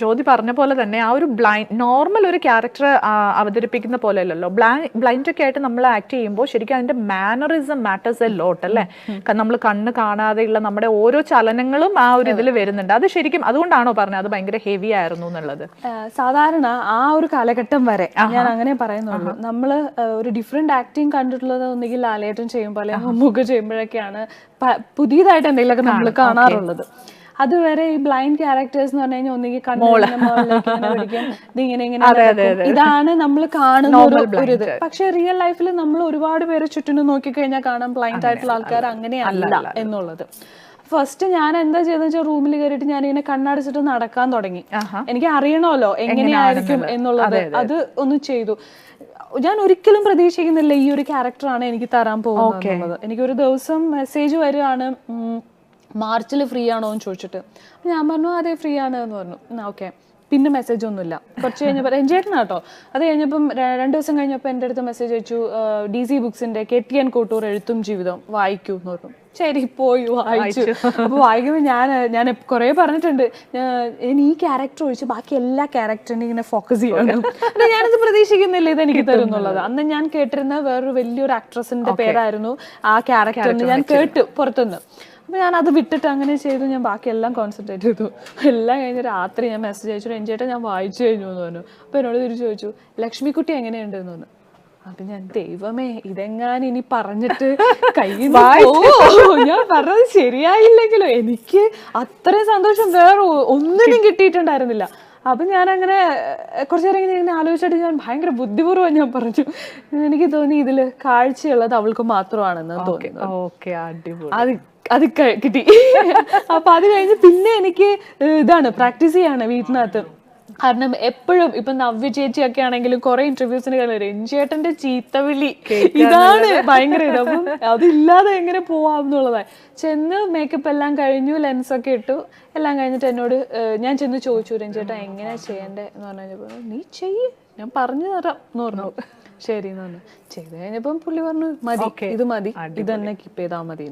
ജ്യോതി പറഞ്ഞ പോലെ തന്നെ ആ ഒരു ബ്ലൈൻഡ് നോർമൽ ഒരു ക്യാരക്ടർ അവതരിപ്പിക്കുന്ന പോലെ അല്ലല്ലോ. ബ്ലൈൻഡ് ഒക്കെ ആയിട്ട് നമ്മൾ ആക്ട് ചെയ്യുമ്പോൾ ശരിക്കും അതിന്റെ മാനറിസം മാറ്റേഴ്സ് എ ലോട്ട് അല്ലേ? നമ്മൾ കണ്ണ് കാണാതെയുള്ള നമ്മുടെ ഓരോ ചലനങ്ങളും ആ ഒരു ഇതിൽ വരുന്നുണ്ട്. അത് ശരിക്കും അതുകൊണ്ടാണോ പറഞ്ഞത്? അത് ഭയങ്കര ഹെവി ആയിരുന്നു എന്നുള്ളത്. സാധാരണ ആ ഒരു കാലഘട്ടം വരെ ഞാൻ അങ്ങനെ പറയുന്നുള്ളൂ. നമ്മൾ ഒരു ഡിഫറെന്റ് ആക്ടിങ് കണ്ടിട്ടുള്ളത് ഒന്നുകിൽ ലാലേട്ടൻ ചെയ്യുമ്പോൾ അല്ലെങ്കിൽ മുഖ ചെയ്യുമ്പോഴൊക്കെയാണ് പുതിയതായിട്ട് എന്തെങ്കിലുമൊക്കെ നമ്മൾ കാണാറുള്ളത്. അതുവരെ ഈ ബ്ലൈൻഡ് ക്യാരക്ടേഴ്സ് എന്ന് പറഞ്ഞു കഴിഞ്ഞാൽ ഒന്നുകിൽ ഇതിങ്ങനെ ഇങ്ങനെ. ഇതാണ് നമ്മൾ കാണുന്ന ഒരു ഒരു ഇത്. പക്ഷെ റിയൽ ലൈഫിൽ നമ്മൾ ഒരുപാട് പേര് ചുറ്റിനും നോക്കിക്കഴിഞ്ഞാൽ കാണാം ബ്ലൈൻഡ് ആയിട്ടുള്ള ആൾക്കാർ അങ്ങനെയല്ല എന്നുള്ളത്. ഫസ്റ്റ് ഞാൻ എന്താ ചെയ്തെന്ന് വെച്ചാൽ റൂമിൽ കയറിയിട്ട് ഞാൻ ഇങ്ങനെ കണ്ണടച്ചിട്ട് നടക്കാൻ തുടങ്ങി. എനിക്ക് അറിയണമല്ലോ എങ്ങനെയായിരിക്കും എന്നുള്ളത്. അത് ഒന്ന് ചെയ്തു. ഞാൻ ഒരിക്കലും പ്രതീക്ഷിക്കുന്നില്ല ഈ ഒരു ക്യാരക്ടറാണ് എനിക്ക് തരാൻ പോകുന്നത് എന്നുള്ളത്. എനിക്കൊരു ദിവസം മെസ്സേജ് വരികയാണ് മാർച്ചിൽ ഫ്രീ ആണോ എന്ന് ചോദിച്ചിട്ട്. അപ്പൊ ഞാൻ പറഞ്ഞു അതെ ഫ്രീ ആണ് എന്ന് പറഞ്ഞു. ഓക്കെ. പിന്നെ മെസ്സേജ് ഒന്നുമില്ല. കുറച്ച് കഴിഞ്ഞപ്പോൾ എൻജേട്ടനാ കേട്ടോ അത് കഴിഞ്ഞപ്പം രണ്ട് ദിവസം കഴിഞ്ഞപ്പോൾ എന്റെ അടുത്ത് മെസ്സേജ് അയച്ചു ഡി സി ബുക്സിന്റെ കെ ടി എൻ കോട്ടൂർ എഴുത്തും ജീവിതം വായിക്കൂ എന്ന് പറഞ്ഞു. ശരി പോയി വായിച്ചു. അപ്പോൾ വായിക്കുമ്പോൾ ഞാൻ ഞാൻ കുറേ പറഞ്ഞിട്ടുണ്ട്. ഞാൻ- ഈ ക്യാരക്ടർ ഒഴിച്ച് ബാക്കി എല്ലാ ക്യാരക്ടറിനും ഇങ്ങനെ ഫോക്കസ് ചെയ്യണം. അല്ല, ഞാനത് പ്രതീക്ഷിക്കുന്നില്ല ഇത് എനിക്ക് തരും എന്നുള്ളത് അന്ന് ഞാൻ കേട്ടിരുന്ന വേറൊരു വലിയൊരു ആക്ട്രസിന്റെ പേരായിരുന്നു ആ ക്യാരക്ടറിന് ഞാൻ കേട്ടു പുറത്തുനിന്ന്. അപ്പൊ ഞാൻ അത് വിട്ടിട്ട് അങ്ങനെ ചെയ്തു. ഞാൻ ബാക്കിയെല്ലാം കോൺസെൻട്രേറ്റ് ചെയ്തു. എല്ലാം കഴിഞ്ഞ് രാത്രി ഞാൻ മെസ്സേജ് അയച്ചു. രഞ്ജേട്ടൻ ഞാൻ വായിച്ചു കഴിഞ്ഞു എന്ന് പറഞ്ഞു. അപ്പോൾ എന്നോട് തിരിച്ചു ചോദിച്ചു ലക്ഷ്മിക്കുട്ടി എങ്ങനെയുണ്ട്? എന്ന് പറഞ്ഞു. അപ്പൊ ഞാൻ ദൈവമേ ഇതെങ്ങാൻ ഇനി പറഞ്ഞിട്ട് കയ്യിൽ ഞാൻ പറഞ്ഞത് ശരിയായില്ലെങ്കിലോ എനിക്ക് അത്രയും സന്തോഷം വേറെ ഒന്നിനും കിട്ടിയിട്ടുണ്ടായിരുന്നില്ല. അപ്പൊ ഞാൻ അങ്ങനെ കുറച്ചു നേരം ഇങ്ങനെ ഇങ്ങനെ ആലോചിച്ചിട്ട് ഞാൻ ഭയങ്കര ബുദ്ധിപൂർവം ഞാൻ പറഞ്ഞു. എനിക്ക് തോന്നി ഇതിൽ കാഴ്ചയുള്ളത് അവൾക്ക് മാത്രമാണെന്ന് തോന്നി ഓക്കെ അടിപൊളി. അത് അത് കിട്ടി. അപ്പൊ അത് കഴിഞ്ഞ് പിന്നെ എനിക്ക് ഇതാണ് പ്രാക്ടീസ് ചെയ്യാണ് വീട്ടിനകത്ത്. കാരണം എപ്പോഴും ഇപ്പൊ നവ്യ ചേച്ചിയൊക്കെ ആണെങ്കിലും കുറെ ഇന്റർവ്യൂസിന് കഴിഞ്ഞ രഞ്ജേട്ടന്റെ ചീത്തവിളി ഇതാണ് ഭയങ്കര ഇത്. അപ്പം അതില്ലാതെ എങ്ങനെ പോവാം എന്നുള്ളതാണ് ചെന്ന് മേക്കപ്പ് എല്ലാം കഴിഞ്ഞു ലെൻസ് ഒക്കെ ഇട്ടു. എല്ലാം കഴിഞ്ഞിട്ട് എന്നോട് ഞാൻ ചെന്ന് ചോദിച്ചു രഞ്ചേട്ടാ എങ്ങനെയാ ചെയ്യണ്ടേ? എന്ന് പറഞ്ഞു നീ ചെയ്യ്. ഞാൻ പറഞ്ഞു തരാം. എന്ന് പറഞ്ഞു. ശരി എന്ന് പറഞ്ഞു. ചെയ്ത് കഴിഞ്ഞപ്പം പുള്ളി പറഞ്ഞു മതി. ഇത് മതി. ഇത് തന്നെ കീപ്പ് ചെയ്താൽ മതി.